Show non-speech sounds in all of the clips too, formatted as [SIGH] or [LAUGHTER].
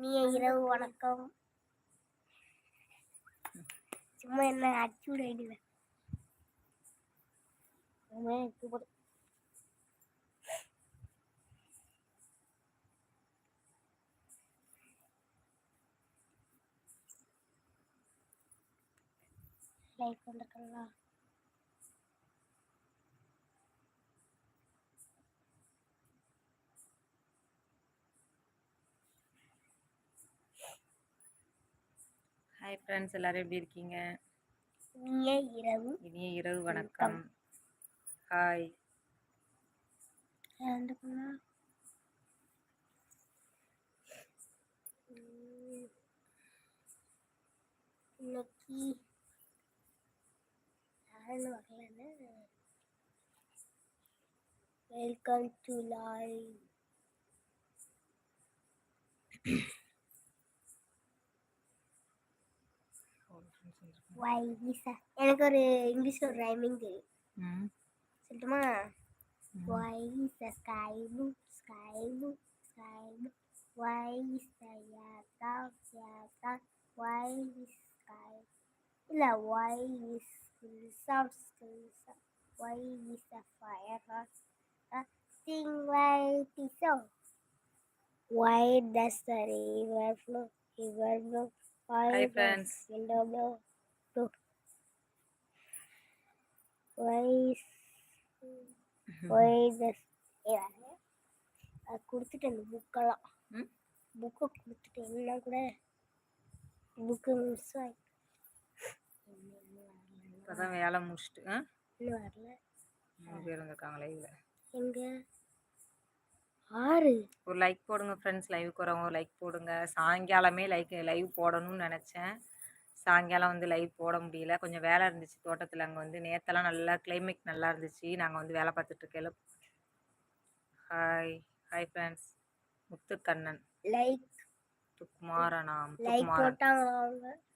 நீ இரவு வணக்கம். சும்மா என்ன அடிச்சு விட வேண்டியது லைக் வந்திருக்கா ஹாய் ஃப்ரெண்ட்ஸ் எல்லாரும் எப்படி இருக்கீங்க? இனிய இரவு இனிய இரவு வணக்கம். ஹாய் இன்னைக்கு யாருன்னு வரலன்னு வெல்கம் டு லைவ் வை எனக்கு ஒரு இங்கிலீஷ்ல ஒரு ரைமிங் தெரியும் ம் சொல்லட்டுமா ம். Why is the sky blue, sky blue, sky blue? Why is the yata, yata? Why is sky? இல்ல why is school sound, school sound? Why is the fire hot? Uh, sing like the song. Why does the river flow, river flow? Window blow, blow? Why is போய் அது கொடுத்துட்டேன் அந்த புக்கெல்லாம்? புக்கை கொடுத்துட்டேன் என்ன கூட புக்கு மிஸ் இப்போதான் வேலை முடிச்சுட்டு இன்னும் வரல. மூணு பேர் வந்திருக்காங்க லைவ்ல எங்க? ஆறு. ஒரு லைக் போடுங்க ஃப்ரெண்ட்ஸ் லைவுக்கு வரவங்க லைக் போடுங்க. சாயங்காலமே லைக் லைவ் போடணும்னு நினச்சேன். சாயங்காலம் வந்து லைவ் போட முடியல. கொஞ்சம் வேலை இருந்துச்சு தோட்டத்தில். அங்கே வந்து நேத்தெல்லாம் நல்லா கிளைமேட் நல்லா இருந்துச்சு. நாங்கள் வந்து வேலை பார்த்துட்டு hi hi friends Muthukannan. Like முத்துக்குமாரனா like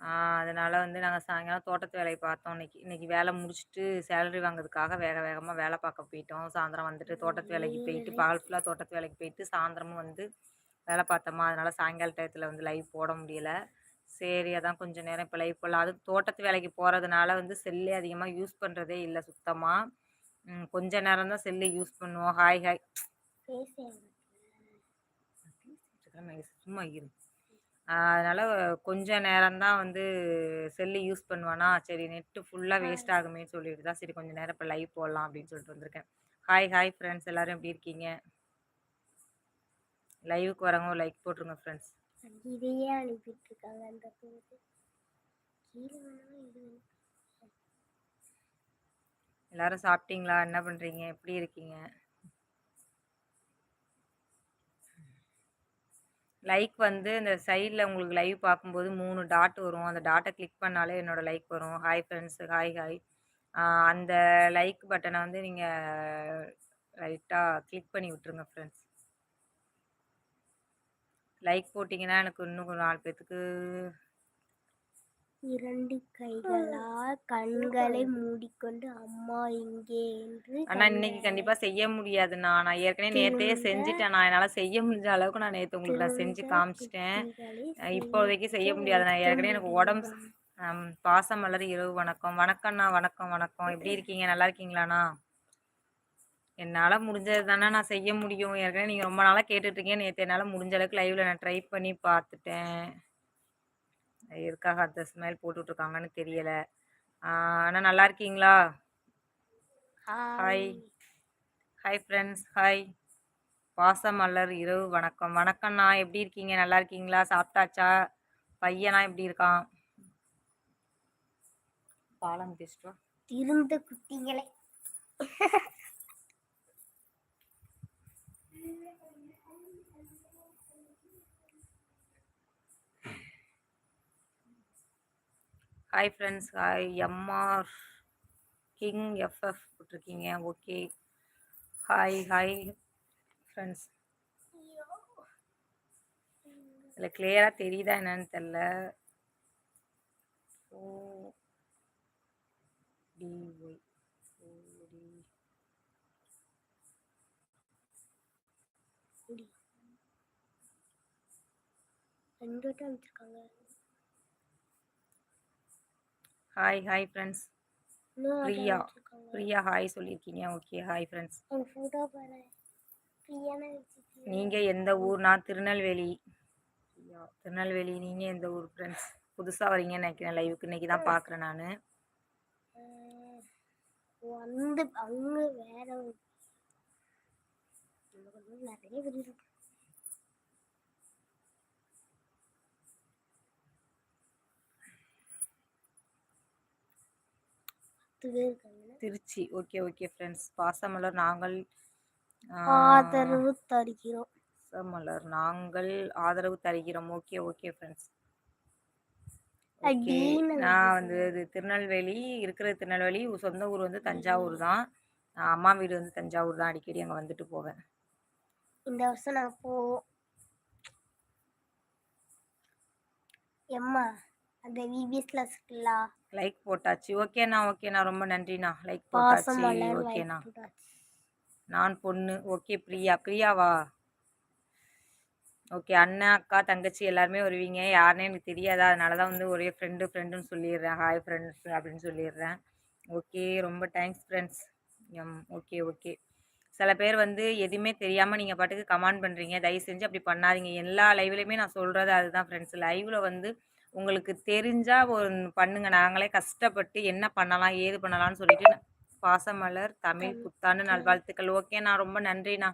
அதனால வந்து நாங்கள் சாயங்காலம் தோட்டத்து வேலையை பார்த்தோம். இன்னைக்கு இன்னைக்கு வேலை முடிச்சுட்டு சேலரி வாங்குறதுக்காக வேக வேகமாக வேலை பார்க்க போயிட்டோம். சாயந்தரம் வந்துட்டு தோட்டத்து வேலைக்கு போயிட்டு பகல் ஃபுல்லாக தோட்டத்து வேலைக்கு போயிட்டு சாயந்தரமும் வந்து வேலை பார்த்தோமா? அதனால சாயங்கால டயத்தில் வந்து லைவ் போட முடியல. சரி அதான் கொஞ்சம் நேரம் இப்போ லைவ் போடலாம். அது தோட்டத்து வேலைக்கு போகிறதுனால வந்து செல்லே அதிகமாக யூஸ் பண்ணுறதே இல்லை சுத்தமாக கொஞ்ச நேரம் தான் செல்லு யூஸ் பண்ணுவோம். ஹாய் ஹாய் சும்மா இரு. அதனால கொஞ்ச நேரம் தான் வந்து செல்லு யூஸ் பண்ணுவானா சரி நெட்டு ஃபுல்லாக வேஸ்ட் ஆகுமேன்னு சொல்லிட்டு தான் சரி கொஞ்ச நேரம் இப்போ லைவ் போடலாம் அப்படின்னு சொல்லிட்டு வந்திருக்கேன். Hi hi friends. எல்லாரும் எப்படி இருக்கீங்க? லைவுக்கு வரவங்க லைக் போட்டுருங்க ஃப்ரெண்ட்ஸ். இதையே அனுப்பிட்டு இருக்காங்க அந்த பொண்ணு. கீழே வேணா இது வேணா. எல்லாரும் சாப்பிட்டீங்களா? என்ன பண்ணுறீங்க எப்படி இருக்கீங்க? லைக் வந்து இந்த சைடில் உங்களுக்கு லைவ் பார்க்கும்போது மூணு டாட் வரும். அந்த டாட்டை கிளிக் பண்ணாலே என்னோடய லைக் வரும். ஹாய் ஃப்ரெண்ட்ஸ் ஹாய் ஹாய் அந்த லைக் பட்டனை வந்து நீங்கள் லைட்டாக கிளிக் பண்ணி விட்டுருங்க ஃப்ரெண்ட்ஸ் லைக் போட்டிங்கன்னா எனக்கு இன்னும் கொஞ்சம் நாலு பேர்த்துக்கு இரண்டு கைகளால் கண்களை மூடிக்கொண்டு அம்மா இங்கே என்று ஆனால் இன்னைக்கு கண்டிப்பாக செய்ய முடியாதுண்ணா. நான் ஏற்கனவே நேற்றே செஞ்சுட்டேன். நான் என்னால் செய்ய முடிஞ்ச அளவுக்கு நான் நேற்று உங்களுக்கு நான் செஞ்சு காமிச்சிட்டேன். இப்போதைக்கு செய்ய முடியாது நான் ஏற்கனவே எனக்கு உடம்பு பாசம் மலர் இரவு வணக்கம். வணக்கம்ண்ணா வணக்கம் வணக்கம். எப்படி இருக்கீங்க? நல்லா இருக்கீங்களாண்ணா? என்னால் முடிஞ்சது தானே நான் செய்ய முடியும். ஏற்கனவே நீங்கள் ரொம்ப நாளாக கேட்டுட்ருக்கீங்க நேற்று என்னால் முடிஞ்ச அளவுக்கு லைவில் நான் ட்ரை பண்ணி பார்த்துட்டேன். எதுக்காக அந்த ஸ்மைல் போட்டுட்ருக்காங்கன்னு தெரியலை. ஆனால் நல்லா இருக்கீங்களா? Hi hi friends hi Pasamalar இரவு வணக்கம். வணக்கம்ண்ணா. எப்படி இருக்கீங்க? நல்லா இருக்கீங்களா? சாப்பிட்டாச்சா? பையனா எப்படி இருக்கான்? பாலம் பேசிட்டா திருந்த குட்டிகளை [LAUGHS] hi friends hi MR king FF போட்டிருக்கீங்க. ஓகே ஹாய் ஹாய் ஃப்ரெண்ட்ஸ் இதில் கிளியராக தெரியுதா என்னன்னு தெரில ஓ டிஒய் ஓடி ரெண்டு வட்டம் hi hi friends Priya Priya hi சொல்லியிருக்கீங்க. ஓகே ஹாய் ஃப்ரெண்ட்ஸ் நீங்கள் எந்த ஊர்? நான் திருநெல்வேலி. பிரியா திருநெல்வேலி நீங்கள் எந்த ஊர் ஃப்ரெண்ட்ஸ் புதுசாக வரீங்கன்னு நினைக்கிறேன். லைவுக்கு இன்னைக்கு தான் பார்க்குறேன் நான். வந்து அங்க வேற நிறைய பேர் இருக்கு பத்து பேர் இருக்காங்க Trichy. Okay okay friends Pasamalar நாங்கள் ஆதரவு தருகிறோம். பாசமலர் நாங்கள் ஆதரவு தருகிறோம். ஓகே ஓகே ஃப்ரெண்ட்ஸ் நான் வந்து இது திருநெல்வேலி இருக்கிறது திருநெல்வேலி. சொந்த ஊர் வந்து தஞ்சாவூர் தான். நான் அம்மா வீடு வந்து தஞ்சாவூர் தான். அடிக்கடி அங்கே வந்துட்டு போவேன். இந்த வருஷம் நான் போ எம்மா? அந்த விபிஎஸ் கிளாஸ் இருக்குல்ல. லைக் போட்டாச்சு. ஓகேண்ணா ஓகேண்ணா. ரொம்ப நன்றிண்ணா. லைக் போட்டாச்சு. ஓகேண்ணா. நான் பொண்ணு. ஓகே பிரியா. பிரியாவா? ஓகே அண்ணன் அக்கா தங்கச்சி எல்லாருமே வருவீங்க. யாருன்னு எனக்கு தெரியாதா. அதனால தான் வந்து ஒரே ஃப்ரெண்டு ஃப்ரெண்டுன்னு சொல்லிடுறேன். ஹாய் ஃப்ரெண்ட்ஸ் அப்படின்னு சொல்லிடுறேன். ஓகே ரொம்ப தேங்க்ஸ் ஃப்ரெண்ட்ஸ் எம் ஓகே ஓகே. சில பேர் வந்து எதுவுமே தெரியாமல் நீங்கள் பாட்டுக்கு கமெண்ட் பண்ணுறீங்க தயவு செஞ்சு அப்படி பண்ணாதீங்க. எல்லா லைவ்லையுமே நான் சொல்கிறது அதுதான் ஃப்ரெண்ட்ஸ் லைவில் வந்து உங்களுக்கு தெரிஞ்சால் ஒரு பண்ணுங்க. நாங்களே கஷ்டப்பட்டு என்ன பண்ணலாம் ஏது பண்ணலாம்னு சொல்லிட்டு பாசமலர் தமிழ் புத்தாண்டு நல்வாழ்த்துக்கள். ஓகே நான் ரொம்ப நன்றிண்ணா.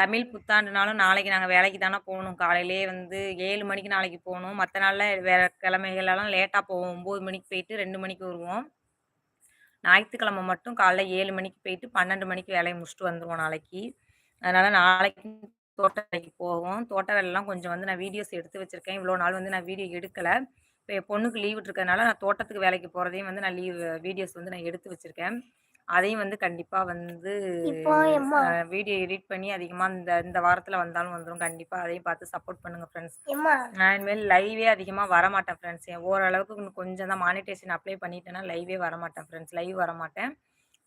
தமிழ் புத்தாண்டுனாலும் நாளைக்கு நாங்கள் வேலைக்கு தானே போகணும். காலையிலே வந்து ஏழு மணிக்கு நாளைக்கு போகணும். மற்ற நாளில் வேறு கிழமைகளெல்லாம் லேட்டாக போவோம். ஒம்பது மணிக்கு போயிட்டு ரெண்டு மணிக்கு வருவோம். ஞாயிற்றுக்கிழமை மட்டும் காலைல ஏழு மணிக்கு போயிட்டு பன்னெண்டு மணிக்கு வேலையை முடிச்சுட்டு வந்துடுவோம் நாளைக்கு. அதனால் நாளைக்கு தோட்ட வேலைக்கு போவோம். தோட்ட வேலைலாம் கொஞ்சம் வந்து நான் வீடியோஸ் எடுத்து வச்சுருக்கேன். இவ்வளோ நாள் வந்து நான் வீடியோ எடுக்கலை. இப்போ என் பொண்ணுக்கு லீவ் விட்டுருக்கறனால நான் தோட்டத்துக்கு வேலைக்கு போகிறதையும் வந்து நான் லீவ் வீடியோஸ் வந்து நான் எடுத்து வச்சுருக்கேன். அதையும் வந்து கண்டிப்பாக வந்து வீடியோ எடிட் பண்ணி அதிகமாக இந்த இந்த வாரத்தில் வந்தாலும் வந்துடும் கண்டிப்பாக அதையும் பார்த்து சப்போர்ட் பண்ணுங்கள் ஃப்ரெண்ட்ஸ் நான் இனிமேல் லைவே அதிகமாக வரமாட்டேன் ஃப்ரெண்ட்ஸ் ஓரளவுக்கு இன்னும் கொஞ்சம் தான் மானிட்டேஷன் அப்ளை பண்ணிட்டேன்னா லைவே வரமாட்டேன் ஃப்ரெண்ட்ஸ் லைவ் வரமாட்டேன்.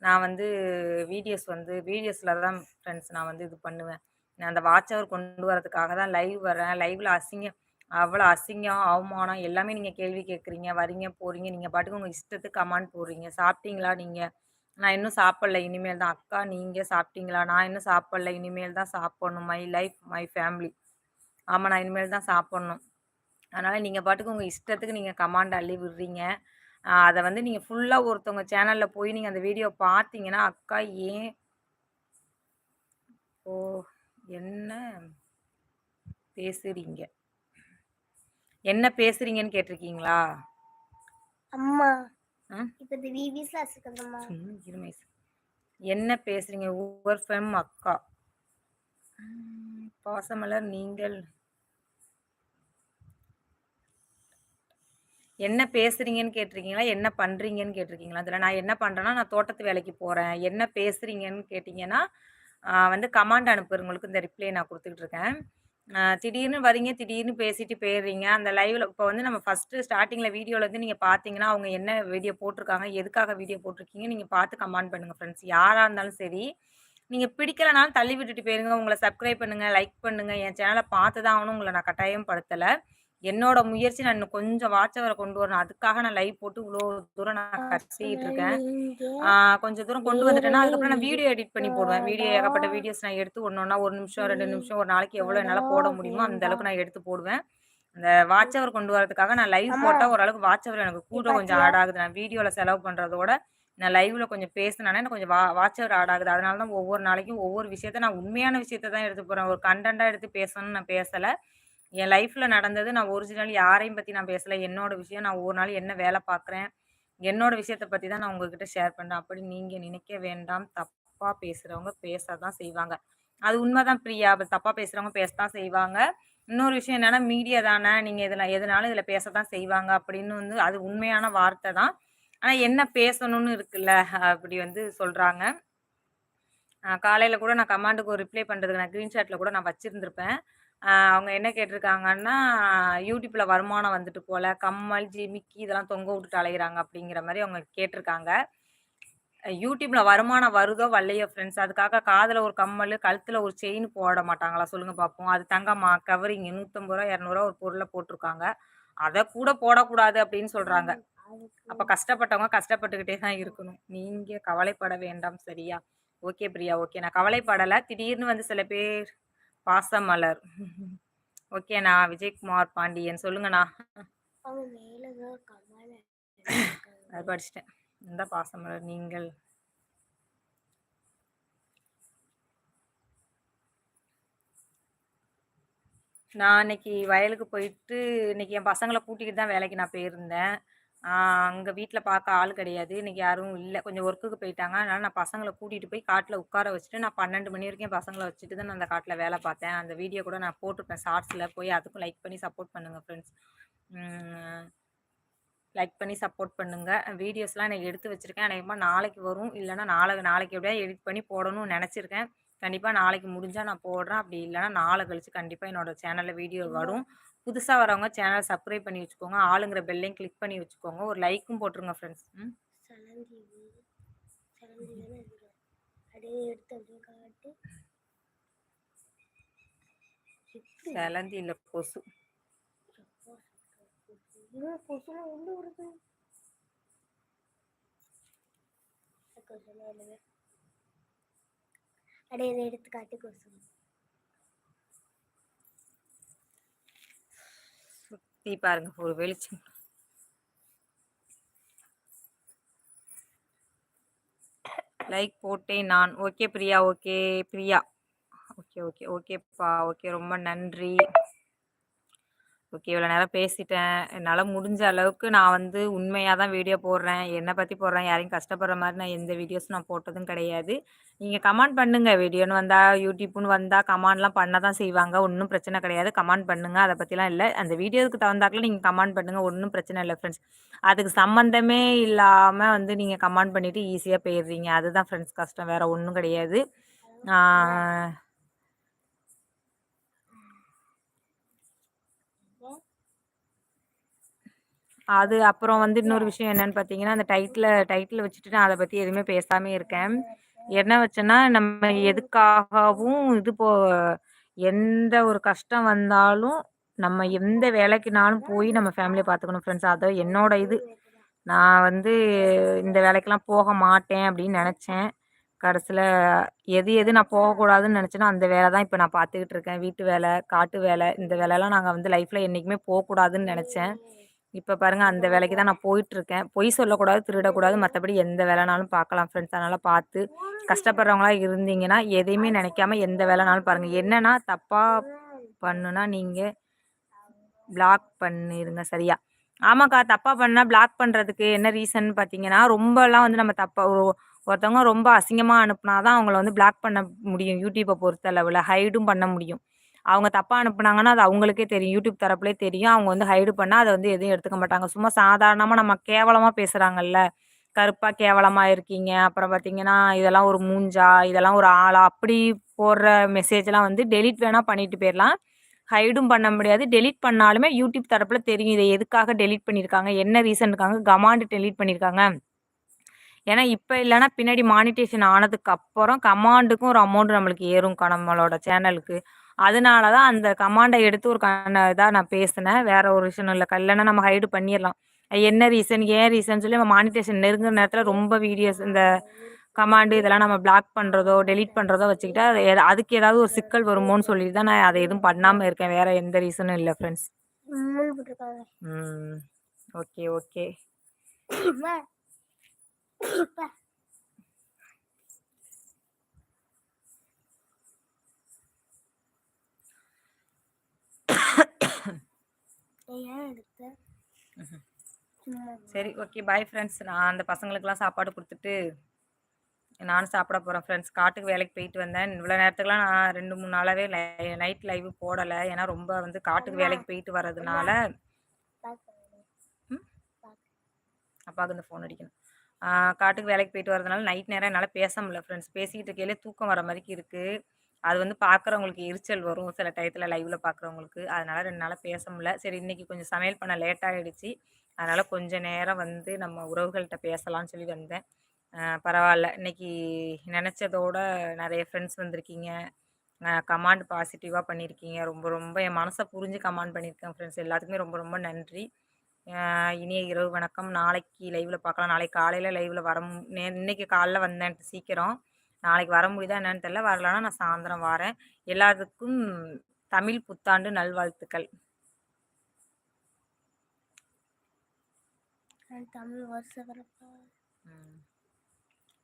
நான் வந்து வீடியோஸ் வந்து வீடியோஸில் தான் ஃப்ரெண்ட்ஸ் நான் வந்து இது பண்ணுவேன். நான் அந்த வாட்ச் அவர் கொண்டு வரதுக்காக தான் லைவ் வரேன் லைவில் அசிங்கம் அவ்வளோ அசிங்கம் அவமானம் எல்லாமே நீங்கள் கேள்வி கேட்குறீங்க. வரீங்க போகிறீங்க நீங்கள் பாட்டுக்கு உங்கள் இஷ்டத்துக்கு கமாண்ட் போடுறீங்க. சாப்பிட்டீங்களா நீங்கள் நான் இன்னும் சாப்பிடல இனிமேல் தான். அக்கா நீங்கள் சாப்பிட்டீங்களா? நான் இன்னும் சாப்பிடல இனிமேல் தான் சாப்பிடணும். மை லைஃப் மை ஃபேமிலி ஆமாம் நான் இனிமேல் தான் சாப்பிட்ணும். அதனால் நீங்கள் பாட்டுக்கு உங்கள் இஷ்டத்துக்கு நீங்கள் கமாண்ட் அள்ளி விடுறீங்க. அதை வந்து நீங்கள் ஃபுல்லாக ஒருத்தவங்க சேனலில் போய் நீங்கள் அந்த வீடியோ பார்த்தீங்கன்னா அக்கா ஏன்? ஓ. என்ன பேசுறீங்க? என்ன பேசுறீங்கன்னு கேட்டிருக்கீங்களா? அம்மா? இப்போ இந்த விபிஎஸ் கிளாஸ் இருக்குதும்மா. என்ன பேசுறீங்க? ஒவ்வொரு ஃபெம் அக்கா. பாசமலர் நீங்கள். என்ன பேசுறீங்கன்னு கேட்டிருக்கீங்களா? என்ன பண்றீங்கன்னு கேட்டிருக்கீங்களா? அதில் நான் என்ன பண்றேன்னா நான் தோட்டத்து வேலைக்கு போறேன். என்ன பேசுறீங்கன்னு கேட்டிங்கன்னா வந்து கமாண்ட் அனுப்புறவங்களுக்கு இந்த ரிப்ளை நான் கொடுத்துக்கிட்டு இருக்கேன் திடீர்னு வரீங்க திடீர்னு பேசிட்டு போயிடுறீங்க. அந்த லைவ்ல இப்போ வந்து நம்ம ஃபர்ஸ்ட் ஸ்டார்டிங்ல வீடியோல வந்து நீங்க பாத்தீங்கன்னா அவங்க என்ன வீடியோ போட்டிருக்காங்க எதுக்காக வீடியோ போட்டிருக்கீங்க நீங்க பார்த்து கமெண்ட் பண்ணுங்க ஃப்ரெண்ட்ஸ் யாரா இருந்தாலும் சரி நீங்க பிடிக்கலனாலும் தள்ளி விட்டுட்டு போயிருங்க. உங்களை சப்ஸ்கிரைப் பண்ணுங்க லைக் பண்ணுங்க. என் சேனலை பார்த்து தான் ஆகணும். உங்களை நான் கட்டாயம் படுத்தலை. என்னோட முயற்சி நான் இன்னும் கொஞ்சம் வாட்சவரை கொண்டு வரணும். அதுக்காக நான் லைவ் போட்டு இவ்வளோ தூரம் நான் கட்டிட்டு இருக்கேன். கொஞ்சம் தூரம் கொண்டு வந்துட்டேன்னா அதுக்கப்புறம் நான் வீடியோ எடிட் பண்ணி போடுவேன். வீடியோ ஏகப்பட்ட வீடியோஸ் நான் எடுத்து ஒன்றா ஒரு நிமிஷம் ரெண்டு நிமிஷம் ஒரு நாளைக்கு எவ்வளோ என்னால் போட முடியுமோ அந்த அளவுக்கு நான் எடுத்து போடுவேன். அந்த வாட்ச் அவர் கொண்டு வரதுக்காக நான் லைவ் போட்டால் ஓரளவுக்கு வாட்ச் அவர் எனக்கு கூட கொஞ்சம் ஆட் ஆகுது. நான் வீடியோவில் செலவு பண்ணுறதோட நான் லைவ்ல கொஞ்சம் பேசினேன்னா எனக்கு கொஞ்சம் வா வாட்ச் அவர் ஆட் ஆகுது. அதனால தான் ஒவ்வொரு நாளைக்கும் ஒவ்வொரு விஷயத்த நான் உண்மையான விஷயத்த தான் எடுத்து போகிறேன் ஒரு கண்டென்ட்டாக எடுத்து பேசணும்னு நான் பேசலை. என் லைஃப்பில் நடந்தது நான் ஒரிஜினல் யாரையும் பற்றி நான் பேசலை. என்னோட விஷயம் நான் ஒரு நாள் என்ன வேலை பார்க்குறேன் என்னோட விஷயத்தை பற்றி தான் நான் உங்ககிட்ட ஷேர் பண்ணுறேன் அப்படி நீங்கள் நினைக்க வேண்டாம். தப்பாக பேசுகிறவங்க பேச தான் செய்வாங்க. அது உண்மைதான் பிரியா. தப்பாக பேசுகிறவங்க பேச பேசத்தான் செய்வாங்க. இன்னொரு விஷயம் என்னென்னா மீடியா தானே. நீங்கள் இதில் எதனாலும் பேச பேசத்தான் செய்வாங்க. அப்படின்னு வந்து அது உண்மையான வார்த்தை தான். ஆனால் என்ன பேசணும்னு இருக்குல்ல? அப்படி வந்து சொல்கிறாங்க காலையில் கூட நான் கமாண்டுக்கு ஒரு ரிப்ளை பண்ணுறதுக்கு நான் க்ரீன்ஷாட்டில் கூட நான் வச்சுருந்துருப்பேன். அவங்க என்ன கேட்டிருக்காங்கன்னா யூடியூப்ல வருமானம் வந்துட்டு போல கம்மல் ஜிமிக்கி இதெல்லாம் தொங்க விட்டுட்டு அலைகிறாங்க அப்படிங்கிற மாதிரி அவங்க கேட்டிருக்காங்க. யூடியூப்ல வருமானம் வருதோ வரலையோ ஃப்ரெண்ட்ஸ் அதுக்காக காதில் ஒரு கம்மல் கழுத்தில் ஒரு செயின் போட மாட்டாங்களா? சொல்லுங்க பார்ப்போம் அது தங்கம்மா கவரிங் நூற்றம்பது ரூபா இரநூறுவா ஒரு பொருளை போட்டிருக்காங்க. அதை கூட போடக்கூடாது அப்படின்னு சொல்கிறாங்க அதுக்கு அப்போ கஷ்டப்பட்டவங்க கஷ்டப்பட்டுக்கிட்டே தான் இருக்கணும். நீங்கள் கவலைப்பட வேண்டாம் சரியா? Okay Priya okay. நான் கவலைப்படலை. திடீர்னு வந்து சில பேர் பாசமலர். ஓகேண்ணா விஜயகுமார் பாண்டியன் சொல்லுங்கண்ணா. [COUGHS] அது படிச்சிட்டேன். இந்த பாசமலர் நீங்கள். நான் இன்னைக்கு வயலுக்கு போயிட்டு இன்னைக்கு என் பசங்களை கூட்டிக்கிட்டு தான் வேலைக்கு நான் போயிருந்தேன். அங்கே வீட்டில் பார்க்க ஆள் கிடையாது. இன்னைக்கு யாரும் இல்லை. கொஞ்சம் ஒர்க்குக்கு போயிட்டாங்க. அதனால நான் பசங்களை கூட்டிகிட்டு போய் காட்டில் உட்கார வச்சுட்டு நான் பன்னெண்டு மணி வரைக்கும் பசங்களை வச்சுட்டு தான் நான் அந்த காட்டில் வேலை பார்த்தேன். அந்த வீடியோ கூட நான் போட்டிருப்பேன் ஷார்ட்ஸில் போய் அதுக்கும் லைக் பண்ணி சப்போர்ட் பண்ணுங்கள் ஃப்ரெண்ட்ஸ் லைக் பண்ணி சப்போர்ட் பண்ணுங்கள் வீடியோஸ்லாம் எனக்கு எடுத்து வச்சுருக்கேன். அநேகமாக நாளைக்கு வரும். இல்லைன்னா நாளைக்கு நாளைக்கு எப்படியா எடிட் பண்ணி போடணும்னு நினச்சிருக்கேன். கண்டிப்பாக நாளைக்கு முடிஞ்சால் நான் போடுறேன். அப்படி இல்லைன்னா நாளை கழிச்சு கண்டிப்பாக என்னோடய சேனலில் வீடியோ வரும். புதுசாக வரவங்க சேனலை சப்ஸ்கிரைப் பண்ணி வச்சுக்கோங்க. ஆளுங்கிற பெல்லையும் கிளிக் பண்ணி வச்சுக்கோங்க. ஒரு லைக்கும் போட்டுருங்க ஃப்ரெண்ட்ஸ் ம். சலந்தி இல்லை கொசு. அப்படியே இதை எடுத்து காட்டு கொசு. தீ பாருங்க ஒரு வெளிச்சம். லைக் போட்டேன் நான். Okay Priya okay Priya. Okay okay ஓகேப்பா ஓகே ரொம்ப நன்றி. ஓகே இவ்வளோ நேரம் பேசிட்டேன். என்னால் முடிஞ்ச அளவுக்கு நான் வந்து உண்மையாக தான் வீடியோ போடுறேன். என்னை பற்றி போடுறேன். யாரையும் கஷ்டப்படுற மாதிரி நான் எந்த வீடியோஸும் நான் போட்டதும் கிடையாது. நீங்கள் கமெண்ட் பண்ணுங்கள் வீடியோன்னு வந்தால் யூடியூப்னு வந்தால் கமெண்ட்லாம் பண்ண தான் செய்வாங்க. ஒன்றும் பிரச்சனை கிடையாது. கமெண்ட் பண்ணுங்கள் அதை பற்றிலாம் இல்லை. அந்த வீடியோவுக்கு தகுந்தாக்கில் நீங்கள் கமெண்ட் பண்ணுங்கள் ஒன்றும் பிரச்சனை இல்லை ஃப்ரெண்ட்ஸ் அதுக்கு சம்மந்தமே இல்லாமல் வந்து நீங்கள் கமெண்ட் பண்ணிவிட்டு ஈஸியாக போயிடுறீங்க. அதுதான் ஃப்ரெண்ட்ஸ் கஷ்டம். வேறு ஒன்றும் கிடையாது. அது அப்புறம் வந்து இன்னொரு விஷயம் என்னன்னு பார்த்தீங்கன்னா, அந்த டைட்டில டைட்டில் வச்சுட்டு நான் அத பத்தி எதுவுமே பேசாமயே இருக்கேன். என்ன வச்சேன்னா, நம்ம எதுக்காகவும் இது போ எந்த ஒரு கஷ்டம் வந்தாலும், நம்ம எந்த வேலைக்குனாலும் போய் நம்ம ஃபேமிலிய பார்த்துக்கணும் ஃப்ரெண்ட்ஸ். அதான் என்னோட இது. நான் வந்து இந்த வேலைக்கெல்லாம் போக மாட்டேன் அப்படின்னு நெனச்சேன். கடைசில எது எது நான் போகக்கூடாதுன்னு நெனச்சேனோ, அந்த வேல தான் இப்ப நான் பார்த்துக்கிட்டு இருக்கேன். வீட்டு வேல, காட்டு வேல, இந்த வேலைலாம் நாங்க வந்து லைஃப்ல என்னைக்குமே போக்கூடாதுன்னு நெனச்சேன். இப்போ பாருங்கள் அந்த வேலைக்கு தான் நான் போயிட்டுருக்கேன். பொய் சொல்லக்கூடாது, திருடக்கூடாது. மற்றபடி எந்த வேலைனாலும் பார்க்கலாம் ஃப்ரெண்ட்ஸ். அதனால் பார்த்து கஷ்டப்படுறவங்களா இருந்தீங்கன்னா, எதையுமே நினைக்காம எந்த வேலைனாலும் பாருங்கள் என்னன்னா தப்பாக பண்ணுனா நீங்கள் பிளாக் பண்ணிடுங்க சரியா? ஆமாக்கா. தப்பாக பண்ணால் பிளாக் பண்ணுறதுக்கு என்ன ரீசன் பார்த்தீங்கன்னா, ரொம்பலாம் வந்து நம்ம தப்பாக ஒரு ஒருத்தவங்க ரொம்ப அசிங்கமாக அனுப்புனா தான் அவங்கள வந்து பிளாக் பண்ண முடியும். யூடியூப்பை பொறுத்த அளவில் ஹைடும் பண்ண முடியும். அவங்க தப்பாக அனுப்புனாங்கன்னா, அது அவங்களுக்கே தெரியும். யூடியூப் தரப்புலே தெரியும். அவங்க வந்து ஹைடு பண்ணால் அதை வந்து எதுவும் எடுத்துக்க மாட்டாங்க. சும்மா சாதாரணமாக நம்ம கேவலமாக பேசுகிறாங்கல்ல கருப்பாக கேவலமாக இருக்கீங்க. அப்புறம் பார்த்தீங்கன்னா, இதெல்லாம் ஒரு மூஞ்சா? இதெல்லாம் ஒரு ஆளா? அப்படி போடுற மெசேஜ்லாம் வந்து டெலிட் வேணால் பண்ணிட்டு போயிடலாம் ஹைடும் பண்ண முடியாது. டெலிட் பண்ணாலுமே யூடியூப் தரப்பில் தெரியும். இதை எதுக்காக டெலிட் பண்ணியிருக்காங்க? என்ன ரீசன்க்காக கமாண்டு டெலிட் பண்ணியிருக்காங்க? ஏன்னா, இப்போ இல்லைன்னா பின்னாடி மானிட்டேஷன் ஆனதுக்கு அப்புறம் கமாண்டுக்கும் ஒரு அமௌண்ட் நம்மளுக்கு ஏறும்க்கா நம்மளோட சேனலுக்கு. அதனால தான் அந்த கமாண்ட எடுத்து ஒரு கன இதா நான் பேசினேன். வேற ஒரு விஷயம் இல்ல. இல்லன்னா நம்ம ஹைடு பண்ணிரலாம். என்ன ரீசன்? ஏன் ரீசன் சொல்லி நம்ம மானிட்டேஷன் நெருங்குற நேரத்துல ரொம்ப வீடியோஸ் இந்த கமாண்டு இதெல்லாம் நம்ம பிளாக் பண்றதோ, டெலீட் பண்றதோ வச்சுக்கிட்டா, அதுக்கு ஏதாவது ஒரு சிக்கல் வருமோன்னு சொல்லிட்டு தான் நான் அத எதுவும் பண்ணாம இருக்கேன். வேற எந்த ரீசனும் இல்ல ஃப்ரெண்ட்ஸ். ம். Okay, okay. அம்மா. அப்பா. ஏன் எடுத்த? ம்ஹ்ம். சும்மா சரி ஓகே. Bye friends. நான் அந்த பசங்களுக்கெல்லாம் சாப்பாடு கொடுத்துட்டு நானும் சாப்பிட போகிறேன் ஃப்ரெண்ட்ஸ். காட்டுக்கு வேலைக்கு போயிட்டு வந்தேன். இவ்வளோ நேரத்துக்குலாம் நான் 2, 3 நாளாவே லை நைட் லைவ் போடலை ஏன்னா ரொம்ப வந்து காட்டுக்கு வேலைக்கு போயிட்டு வர்றதுனால அப்பாவுக்கு இந்த ஃபோன் அடிக்கணும். காட்டுக்கு வேலைக்கு போயிட்டு வரதுனால நைட் நேரம் என்னால் பேச முடியல ஃப்ரெண்ட்ஸ். பேசிக்கிட்டு இருக்கையிலே தூக்கம் வர மாதிரிக்கு இருக்குது அது வந்து பார்க்குறவங்களுக்கு எரிச்சல் வரும். சில டயத்தில் லைவில் பார்க்குறவங்களுக்கு. அதனால் ரெண்டு நாளாக பேச முடியல. சரி இன்றைக்கி கொஞ்சம் சமையல் பண்ண லேட்டாகிடுச்சு அதனால் கொஞ்சம் நேரம் வந்து நம்ம உறவுகள்கிட்ட பேசலாம்னு சொல்லி வந்தேன். பரவாயில்ல இன்னைக்கு நினச்சதோட நிறைய ஃப்ரெண்ட்ஸ் வந்திருக்கீங்க கமாண்ட் பாசிட்டிவாக பண்ணியிருக்கீங்க ரொம்ப ரொம்ப என் மனசை புரிஞ்சு கமாண்ட் பண்ணியிருக்கேன் ஃப்ரெண்ட்ஸ் எல்லாத்துக்குமே ரொம்ப ரொம்ப நன்றி இனிய இரவு வணக்கம் நாளைக்கு லைவில் பார்க்கலாம் நாளைக்கு காலையில் லைவில் வர மு- இன்னைக்கு காலைல வந்தேன் சீக்கிரம் நாளைக்கு வர முடியுதா என்னன்னு தெரியல. வரலன்னா நான் சாயந்தரம் வரேன். எல்லாத்துக்கும் தமிழ் புத்தாண்டு நல்வாழ்த்துக்கள்.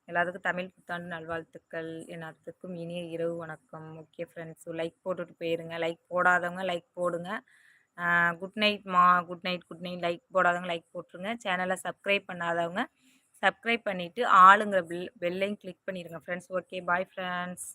எல்லாத்துக்கும் தமிழ் புத்தாண்டு நல்வாழ்த்துக்கள். எல்லாத்துக்கும் இனிய இரவு வணக்கம். Okay friends. லைக் போட்டுட்டு போயிருங்க. லைக் போடாதவங்க லைக் போடுங்க. குட் நைட் மா good night good night. Like போடாதவங்க like போட்டுருங்க. சேனலை சப்ஸ்கிரைப் பண்ணாதவங்க சப்ஸ்கிரைப் பண்ணிவிட்டு ஆளுங்கிற பெல் பெல்லையும் கிளிக் பண்ணிடுங்க ஃப்ரெண்ட்ஸ் ஓகே பாய் ஃப்ரெண்ட்ஸ்